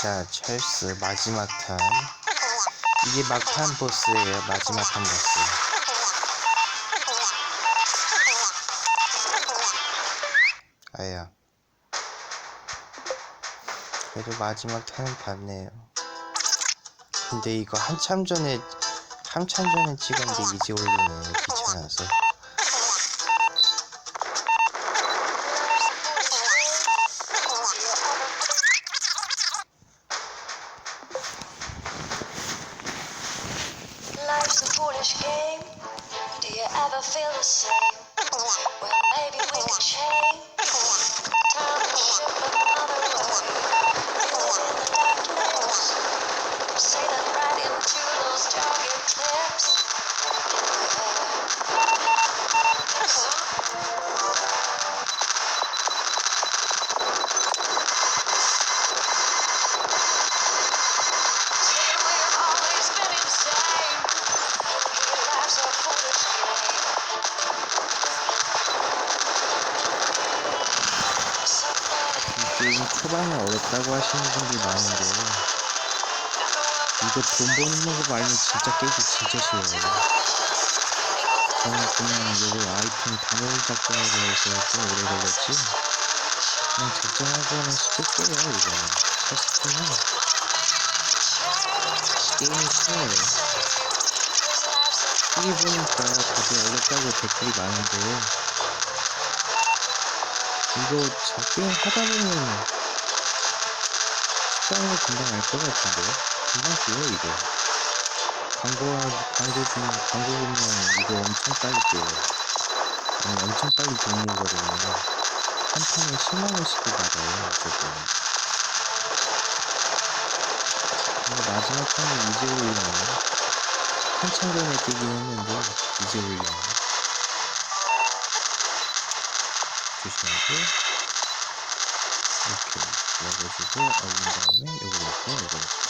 자, 찰스 마지막 턴. 이게 막판 보스예요. 마지막 판 보스. 아야. 그래도 마지막 턴은 봤네요. 근데 이거 한참 전에 한참 전에 찍었는데 이제 올리네 귀찮아서. 어렵다고 하시는 분들이 많은데 이거 돈 버는 방법 알면 진짜 깨기 진짜 쉬워요. 저는 그냥 이거 아이템 단일 작전으로 해서 좀 오래 걸렸지. 그냥 작전하고는 쉽게 깨요 이거. 사스트는 게임이 쉬워요. 여기 보니까 다들 어렵다고 댓글이 많은데 이거 자 게임 하다 보면 식당으로 금방 알 것 같은데 금방 쉬워 이거 광고 광고 중 광고 보면 이거 엄청 빨리 깨요 아니 엄청 빨리 종료거든요. 한 판에 10만 원씩도 받아요 어쨌든. 근데 마지막 판은 이제 올리네요 한참 전에 뜨긴 했는데 이제 올리네 조심하고 이렇게 넣어주고 얼린 다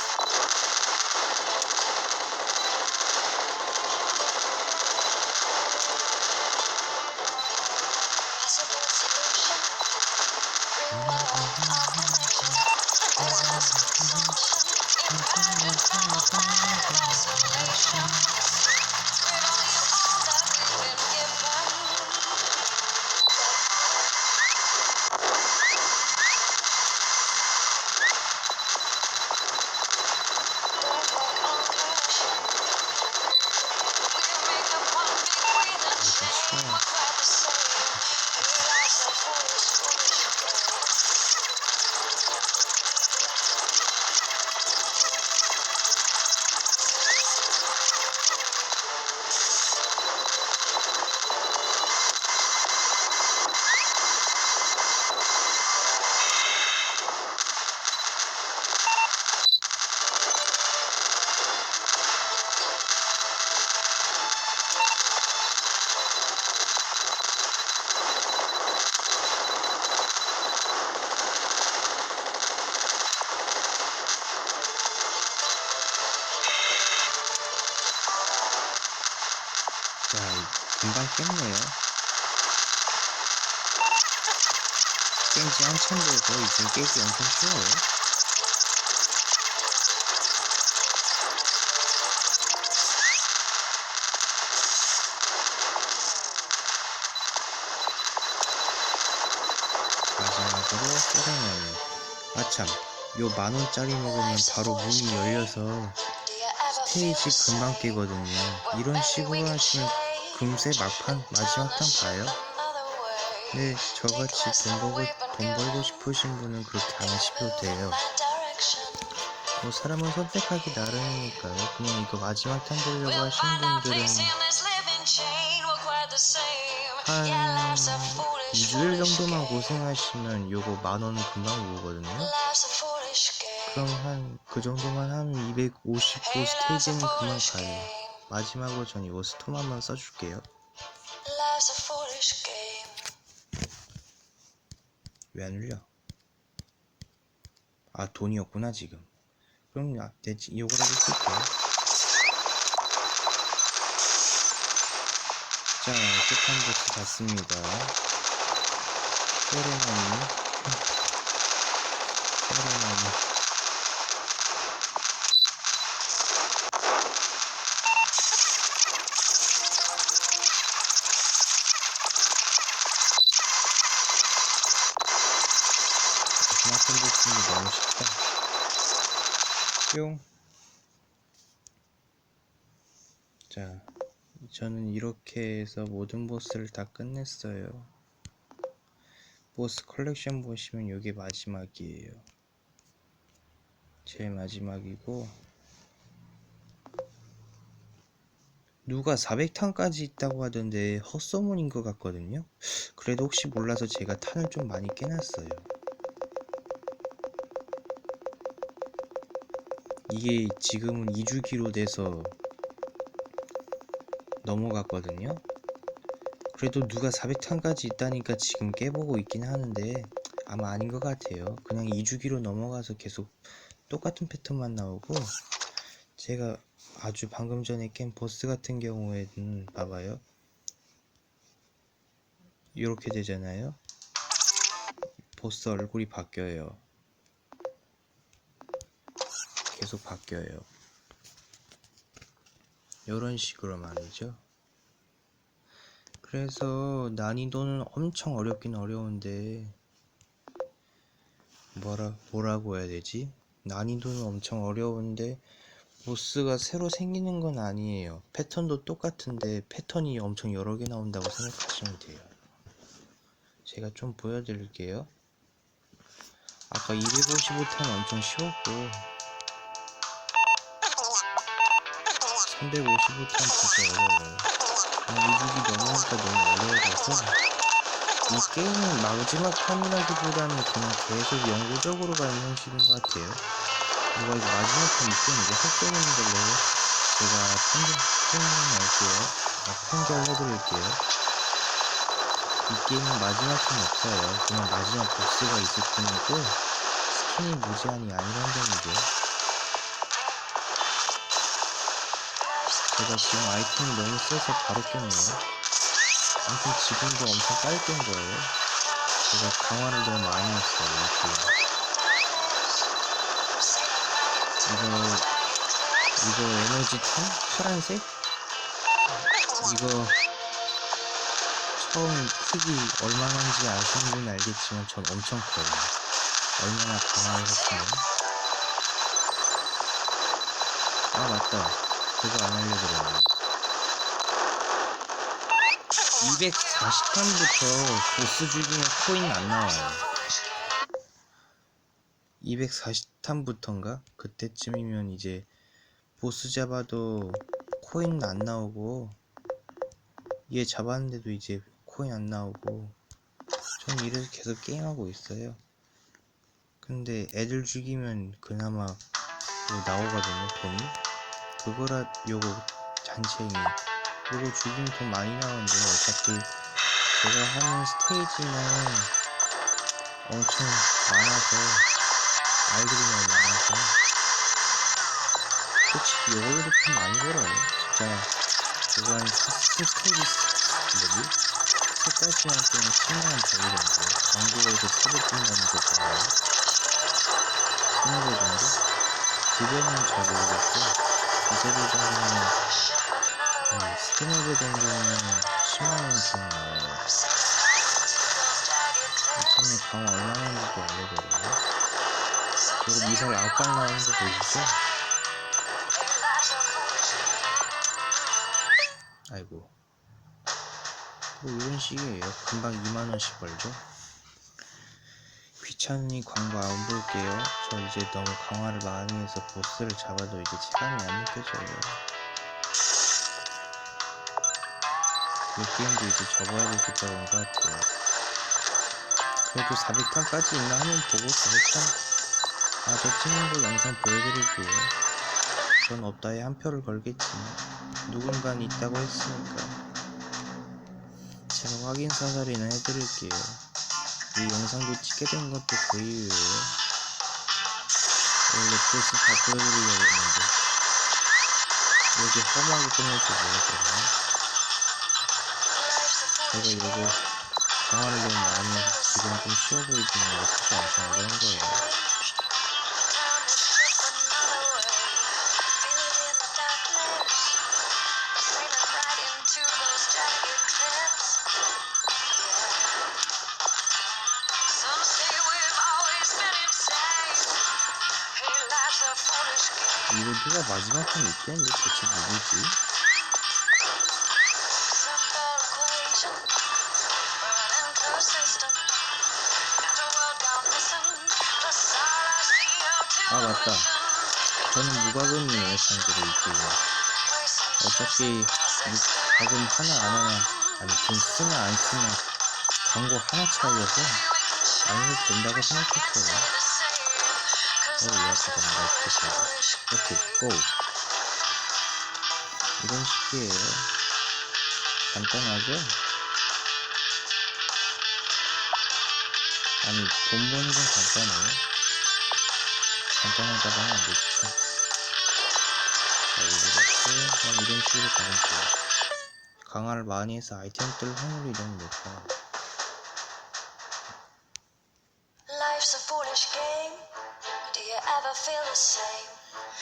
금방 깼네요 깬지 한참 돼서 이제 깨기 엄청 쉬워요 마지막으로 세레머니 아참 요 만원짜리 먹으면 바로 문이 열려서 스테이지 금방? 깨거든요 이런 식으로 하시면. 금세 막판 마지막 판 봐요. 네, 저같이 돈 벌고, 돈 벌고 싶으신 분은 그렇게 안 하셔도 돼요. 뭐 사람은 선택하기 나름이니까요. 그냥 이거 마지막 탄 보려고 하신 분들은. 한 Yeah, life's a foolish, 2주일 foolish 정도만. 고생하시면 요거 만 원은 금방 오거든요. 그럼 한 그 정도만 한255 Hey, life's a 스테이지는 그만 foolish 가요. 마지막으로 전 이거 스톰 한번 써줄게요. A foolish game. 왜안 울려? 아 돈이었구나 지금. 그럼 야, 내 요거라도 쓸게요. 자, 보스 봤습니다. 세레머니. 세레머니. 뿅. 자, 저는 이렇게 해서 모든 보스를 다 끝냈어요. 보스 컬렉션 보시면 이게 마지막이에요. 제일 마지막이고 누가 400탄까지 있다고 하던데 헛소문인 것 같거든요. 그래도 혹시 몰라서 제가 탄을 좀 많이 깨놨어요. 이게 지금은 2주기로 돼서 넘어갔거든요. 그래도 누가 400탄까지 있다니까 지금 깨보고 있긴 하는데 아마 아닌 것 같아요. 그냥 2주기로 넘어가서 계속 똑같은 패턴만 나오고 제가 아주 방금 전에 깬 보스 같은 경우에는 봐봐요. 이렇게 되잖아요. 보스 얼굴이 바뀌어요. 계속 바뀌어요. 이런 식으로 말이죠. 그래서 난이도는 엄청 어렵긴 어려운데 뭐라 뭐라고 해야 되지? 난이도는 엄청 어려운데 보스가 새로 생기는 건 아니에요. 패턴도 똑같은데 패턴이 엄청 여러 개 나온다고 생각하시면 돼요. 제가 좀 보여드릴게요. 아까 255탄 엄청 쉬웠고 355탄 진짜 어려워요. 이주기 넘으니까 너무 어려워져서 이 게임은 마지막 판이라기보다는 그냥 계속 영구적으로 가는 형식인 것 같아요. 누가 이거 마지막 판 있으면 이제 헛소리는 걸로 제가 판결, 표현할게요. 아, 판결해드릴게요. 이 게임은 마지막 판 없어요. 그냥 마지막 보스가 있을 뿐이고 스킨이 무제한이 아니란 점이죠. 제가 지금 아이템이 너무 세서 바로 깨네요. 아무튼 지금도 엄청 빨리 깬 거예요. 제가 강화를 너무 많이 했어요, 이 게임. 이거, 이거 에너지 탄? 파란색? 이거, 처음 크기 얼마나인지 아시는 분은 알겠지만 전 엄청 커요. 얼마나 강화를 했으면. 아, 맞다. 그거 안 알려드렸네. 240탄부터 보스 죽이면 코인 안 나와요. 240탄부터인가? 그때쯤이면 이제 보스 잡아도 코인 안 나오고 얘 잡았는데도 이제 코인 안 나오고 전 이래서 계속 게임하고 있어요. 근데 애들 죽이면 그나마 뭐 나오거든요, 돈이. 그거라 요거 잔챙이. 요거 죽이면 돈 많이 나오는데 어차피 제가 하는 스테이지는 엄청 많아서 아이들이 너무 많아서 솔직히 요걸로도 돈 많이 벌어요. 진짜 그건 스테이지 뭐지? 끝까지 할 때는 10만원 벌이던데 광고에서 세배 뜬다는 거 봐요. 20배 정도? 두 배는 잘 모르겠고 배 정도는 어, 스피너배 정도는 10만원 돈 나와요 처음에 강화 얼마나 했는지도 알려드려요. 그리고 미사일 아홉 방 나오는 거 보이시죠? 아이고. 뭐 이런 식이에요. 금방 2만원씩 벌죠 귀찮으니 광고 안 볼게요. 저 이제 너무 강화를 많이 해서 보스를 잡아도 이제 시간이 안 느껴져요. 이 게임도 이제 접어야 될 때가 온것 같아요. 그래도 400탄까지 있나 하면 보고 400탄 아 저 찍는 거 영상 보여드릴게요. 전 없다에 한 표를 걸겠지만 누군가는 있다고 했으니까 제가 확인 사살이나 해드릴게요 이 영상도 찍게 된 것도 그 이유예요 원래 보스 다 보여드리려고 했는데 이렇게 험하게 끝낼 줄 몰랐거든요. 제가 이거 강화를 너무 많이 해서 지금 좀 쉬워 보이지만 이거 사실 엄청 어려운 거예요 이거 누가 마지막 판 있겠는데 대체 누구지? Simple equation, running through system. Got a world gone missing. Plus all our CO2 아, 맞다. 저는 무과금이에요 참고로 이 게임 어차피 이 과금 하나 안 하나 아니 돈 쓰나 안 쓰나 광고 하나 차이여서 안 해도 된다고 생각했어요 어 이해하시다 마이크 오케이 고 이런 식이에요 간단하죠? 아니 돈 버는 건 간단해요 간단하다고 하면 안 되지. 자 넣고 그냥 이런 식으로 가면 돼요 강화를 많이 해서 아이템들 확률이 너무 높아. Life's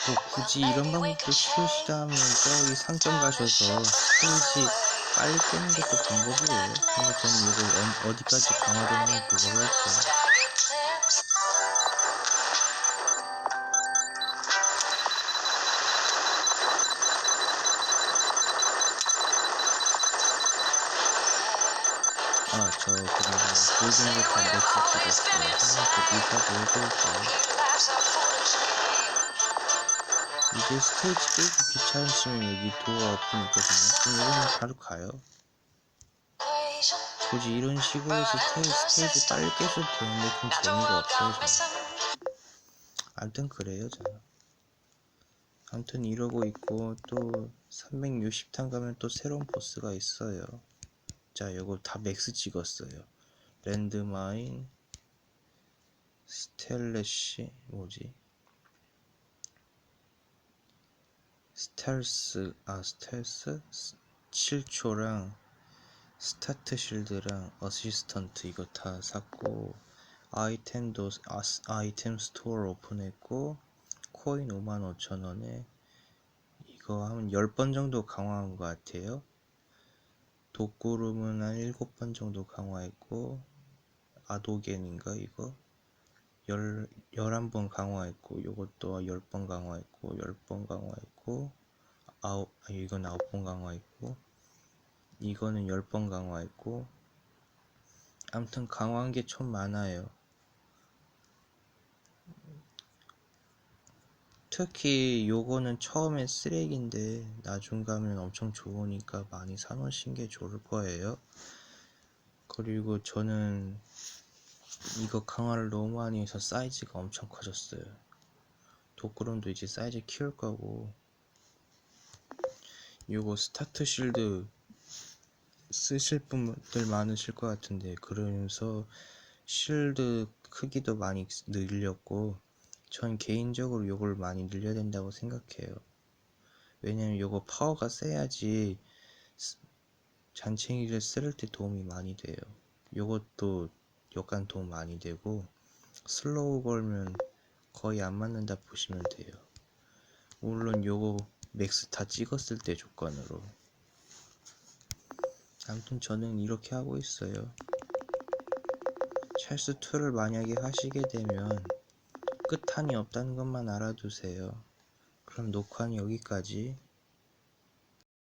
뭐 굳이 이런 방법도 키우시다 하면 저기 상점 가셔서 스테이지 빨리 깨는 것도 방법이에요 근데 저는 이거 어, 어디까지 강화되는지 그거 할게요. 아 저 그리고 모든 거다 맥스 찍었어요 한번 비슷하게 해볼게요 이제 스테이지 깨기 귀찮으시면 여기 도어 오픈 있거든요. 그럼 이거는 바로 가요. 굳이 이런 식으로 해서 스테이지, 빨리 깨셔도 되는데 a 재미가 없어요 저는. 아무튼 그래요 저는. 아무튼 이러고 있고 또 360탄 가면 또 새로운 보스가 있어요. 자 요거 다 맥스 찍었어요. 랜드마인 스텔레시 뭐지 스텔스 아 스텔스? 7초랑 스타트 실드랑 어시스턴트 이거 다 샀고 아이템도 아, 아이템 스토어 오픈했고 코인 55,000원에 이거 한 10번 정도 강화한 것 같아요. 독구름은 한 7번 정도 강화했고 아도겐인가 이거 10, 11번 강화했고 요것도 10번 강화했고 10번 강화했고 아홉 아 이건 9번 강화했고 이거는 10번 강화했고 아무튼 강화한 게 좀 많아요 특히 요거는 처음에 쓰레기인데 나중 가면 엄청 좋으니까 많이 사놓으신 게 좋을 거예요. 그리고 저는 이거 강화를 너무 많이 해서 사이즈가 엄청 커졌어요. 독구름도 이제 사이즈 키울 거고 요거 스타트 실드 쓰실 분들 많으실 것 같은데 그러면서 실드 크기도 많이 늘렸고 전 개인적으로 요걸 많이 늘려야 된다고 생각해요. 왜냐면 요거 파워가 세야지 스- 잔챙이를 쓸 때 도움이 많이 돼요. 요것도 약간 도움 많이 되고 슬로우 걸면 거의 안 맞는다 보시면 돼요. 물론 요거 맥스 다 찍었을 때 조건으로. 아무튼 저는 이렇게 하고 있어요. 찰스 2를 만약에 하시게 되면 끝한이 없다는 것만 알아두세요. 그럼 녹화는 여기까지.